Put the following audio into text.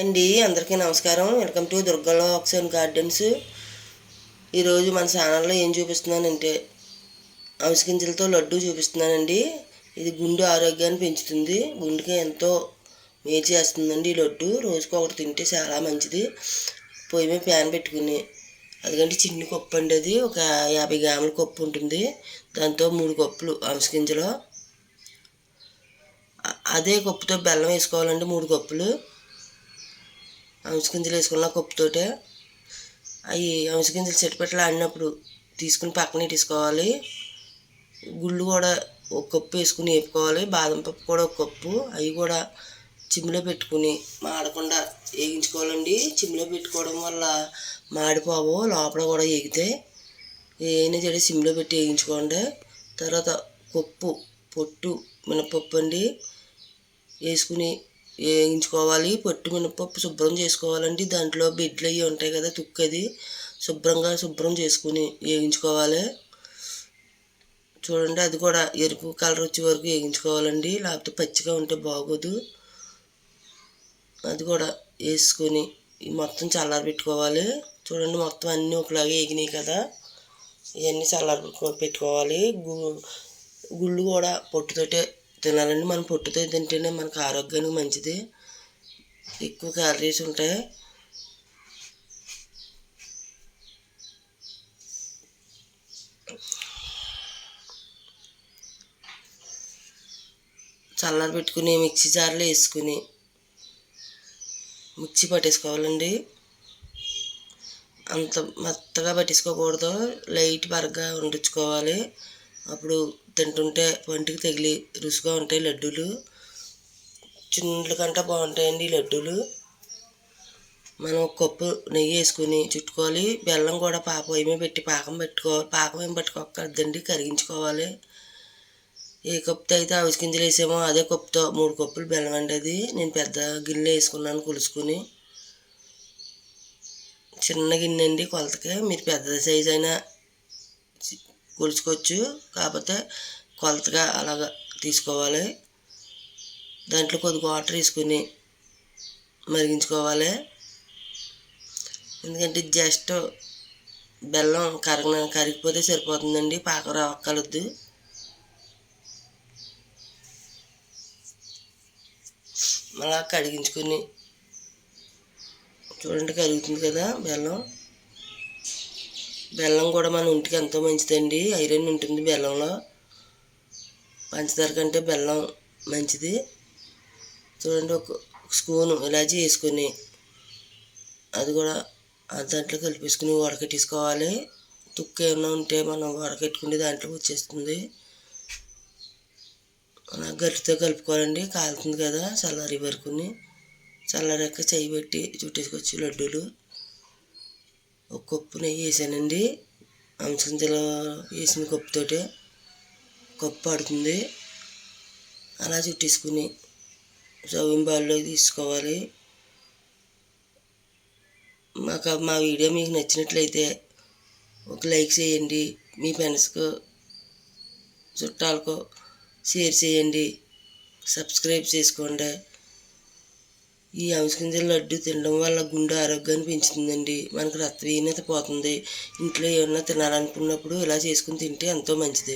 అండి అందరికీ నమస్కారం. వెల్కమ్ టు దుర్గలో ఆక్సిజన్ గార్డెన్స్. ఈరోజు మన ఛానల్లో ఏం చూపిస్తున్నానంటే అవసగింజలతో లడ్డు చూపిస్తున్నానండి. ఇది గుండె ఆరోగ్యాన్ని పెంచుతుంది. గుండెకి ఎంతో మేలు చేస్తుందండి ఈ లడ్డు. రోజుకు ఒకటి తింటే చాలా మంచిది. పొయ్యి మీద ప్యాన్ పెట్టుకుని అదిగంటే చిన్ని కప్పు అండి అది. ఒక యాభై గ్రాముల కప్పు ఉంటుంది. దాంతో మూడు కప్పులు అవసగింజలో. అదే కప్పుతో బెల్లం వేసుకోవాలండి మూడు కప్పులు. అంశగింజలు వేసుకున్న కప్పుతోటే అవి అంశగింజలు చెట్టుపెట్టలు ఆడినప్పుడు తీసుకుని పక్కన తీసుకోవాలి గుళ్ళు కూడా ఒక కప్పు వేసుకుని వేపుకోవాలి బాదం పప్పు కూడా ఒక కప్పు. అవి కూడా చిమ్లో పెట్టుకుని మాడకుండా వేగించుకోవాలండి చిమ్లో పెట్టుకోవడం వల్ల మాడిపోవు. లోపల కూడా ఎగితే ఏమైనా చెడి సిమ్లో పెట్టి వేయించుకోండి తర్వాత పప్పు పొట్టు మినపప్పు అండి. వేసుకుని వేయించుకోవాలి పొట్టు మినపప్పు శుభ్రం చేసుకోవాలండి. దాంట్లో బిడ్లు అవి ఉంటాయి కదా తుక్కది. శుభ్రంగా శుభ్రం చేసుకుని వేయించుకోవాలి. చూడండి అది కూడా ఎరుపు కలర్ వచ్చే వరకు వేయించుకోవాలండి. లేకపోతే పచ్చిగా ఉంటే బాగోదు. అది కూడా వేసుకొని మొత్తం చల్లారి పెట్టుకోవాలి. చూడండి మొత్తం అన్నీ ఒకలాగే వేగినాయి కదా. ఇవన్నీ చల్లారి పెట్టుకోవాలి. గుళ్ళు కూడా పొట్టుతోటే తినాలండి. మనం పొట్టుతో తింటేనే మనకు ఆరోగ్యానికి మంచిది. ఎక్కువ క్యాలరీస్ ఉంటాయి. చల్లారి పెట్టుకుని మిక్సీ జార్లో వేసుకుని మిక్సీ పట్టేసుకోవాలండి. అంత మెత్తగా పట్టేసుకోకూడదు. లైట్ బరగా వండించుకోవాలి అప్పుడు తింటుంటే వంటికి తగిలి రుచిగా ఉంటాయి లడ్డూలు. చిన్నల కంటే బాగుంటాయండి ఈ లడ్డూలు. మనం ఒక కప్పు నెయ్యి వేసుకుని చుట్టుకోవాలి. బెల్లం కూడా పాక పొయ్యి పెట్టి పాకం పెట్టుకోవాలి. పాకం ఏం పట్టుకోకర్దండి కరిగించుకోవాలి. ఏ కప్పుతో అయితే అవిసి గింజలు వేసామో అదే కప్పుతో మూడు కప్పులు బెల్లం అండి అది. నేను పెద్ద గిన్నె వేసుకున్నాను కొలుసుకుని. చిన్న గిన్నె అండి కొలతకి. మీరు పెద్ద సైజు అయినా కొలుచుకోవచ్చు. కాకపోతే కొలతగా అలాగ తీసుకోవాలి. దాంట్లో కొద్దిగా వాటర్ వేసుకుని మరిగించుకోవాలి. ఎందుకంటే జస్ట్ బెల్లం కరగ కరిగిపోతే సరిపోతుందండి. పాక రావక్కలొద్దు అలా కడిగించుకొని చూడండి కరుగుతుంది కదా బెల్లం. బెల్లం కూడా మన ఒంటికి ఎంతో మంచిదండి. ఐరన్ ఉంటుంది బెల్లంలో. పంచదార కంటే బెల్లం మంచిది. చూడండి ఒక స్పూను ఇలాచి వేసుకొని అది కూడా దాంట్లో కలిపేసుకుని వడకట్టేసుకోవాలి. తుక్కు ఏమైనా ఉంటే మనం వడకట్టుకుని దాంట్లో వచ్చేస్తుంది. అలా గరిటితో కలుపుకోవాలండి. కాలుతుంది కదా చల్లారి వరకుని. చల్లారాక చేయి పెట్టి చుట్టేసుకొచ్చి లడ్డూలు. ఒక కప్పు నెయ్యి వేసానండి. అంశంజలో వేసిన కప్పుతోటే కప్పు పడుతుంది అలా చుట్టేసుకుని సవ్యం తీసుకోవాలి. మాకు మా వీడియో మీకు నచ్చినట్లయితే ఒక లైక్ చేయండి. మీ ఫ్రెండ్స్కు చుట్టాలకు షేర్ చేయండి. సబ్స్క్రైబ్ చేసుకోండి. ఈ అవిసె లడ్డు తినడం వల్ల గుండె ఆరోగ్యాన్ని పెంచుతుందండి. మనకు రక్తహీనత పోతుంది. ఇంట్లో ఏమన్నా తినాలనుకున్నప్పుడు ఇలా చేసుకుని తింటే ఎంతో మంచిది.